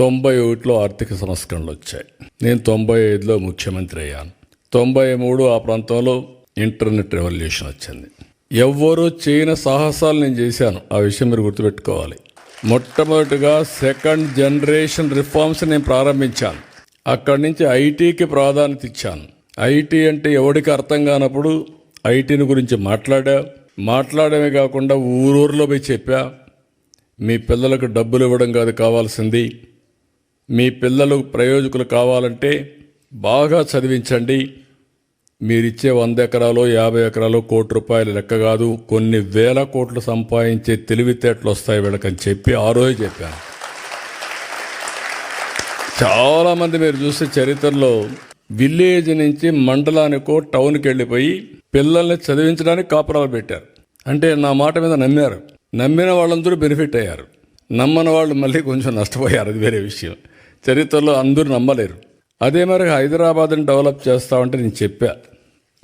తొంభై ఒకటిలో ఆర్థిక సంస్కరణలు వచ్చాయి. నేను తొంభై ఐదులో ముఖ్యమంత్రి అయ్యాను. తొంభై మూడు ఆ ప్రాంతంలో ఇంటర్నెట్ రెవల్యూషన్ వచ్చింది. ఎవ్వరూ చేయని సాహసాలు నేను చేశాను. ఆ విషయం మీరు గుర్తుపెట్టుకోవాలి. మొట్టమొదటిగా సెకండ్ జనరేషన్ రిఫార్మ్స్ నేను ప్రారంభించాను. అక్కడి నుంచి ఐటీకి ప్రాధాన్యత ఇచ్చాను. ఐటీ అంటే ఎవడికి అర్థం కానప్పుడు ఐటీని గురించి మాట్లాడా. మాట్లాడమే కాకుండా ఊరూరులో పోయి చెప్పా. మీ పిల్లలకు డబ్బులు ఇవ్వడం కాదు కావాల్సింది. మీ పిల్లలు ప్రయోజకులు కావాలంటే బాగా చదివించండి. మీరిచ్చే వంద ఎకరాలు యాభై ఎకరాలు కోటి రూపాయలు లెక్క కాదు. కొన్ని వేల కోట్లు సంపాదించే తెలివితేటలు వస్తాయి వీళ్ళకని చెప్పి ఆ రోజు చెప్పాను. చాలామంది మీరు చూస్తే చరిత్రలో విలేజ్ నుంచి మండలానికో టౌన్కి వెళ్ళిపోయి పిల్లల్ని చదివించడానికి కాపురాలు పెట్టారు. అంటే నా మాట మీద నమ్మారు. నమ్మిన వాళ్ళందరూ బెనిఫిట్ అయ్యారు. నమ్మని వాళ్ళు మళ్ళీ కొంచెం నష్టపోయారు. అది వేరే విషయం. చరిత్రలో అందరూ నమ్మలేరు. అదే మరి హైదరాబాద్ని డెవలప్ చేస్తామంటే నేను చెప్పా.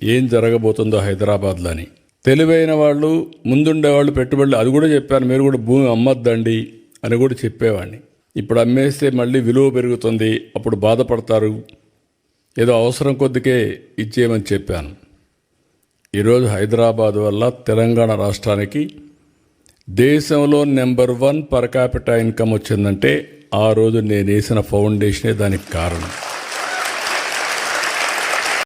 ఏం జరగబోతుందో హైదరాబాద్లో అని తెలివైన వాళ్ళు ముందుండే వాళ్ళు పెట్టుబడులు అది కూడా చెప్పాను మీరు కూడా భూమి అమ్మద్దండి అని కూడా చెప్పేవాడిని. ఇప్పుడు అమ్మేస్తే మళ్ళీ విలువ పెరుగుతుంది అప్పుడు బాధపడతారు. ఏదో అవసరం కొద్దికే ఇచ్చేయమని చెప్పాను. ఈరోజు హైదరాబాద్ వల్ల తెలంగాణ రాష్ట్రానికి దేశంలో number one per capita income వచ్చిందంటే ఆ రోజు నేను వేసిన ఫౌండేషనే దానికి కారణం.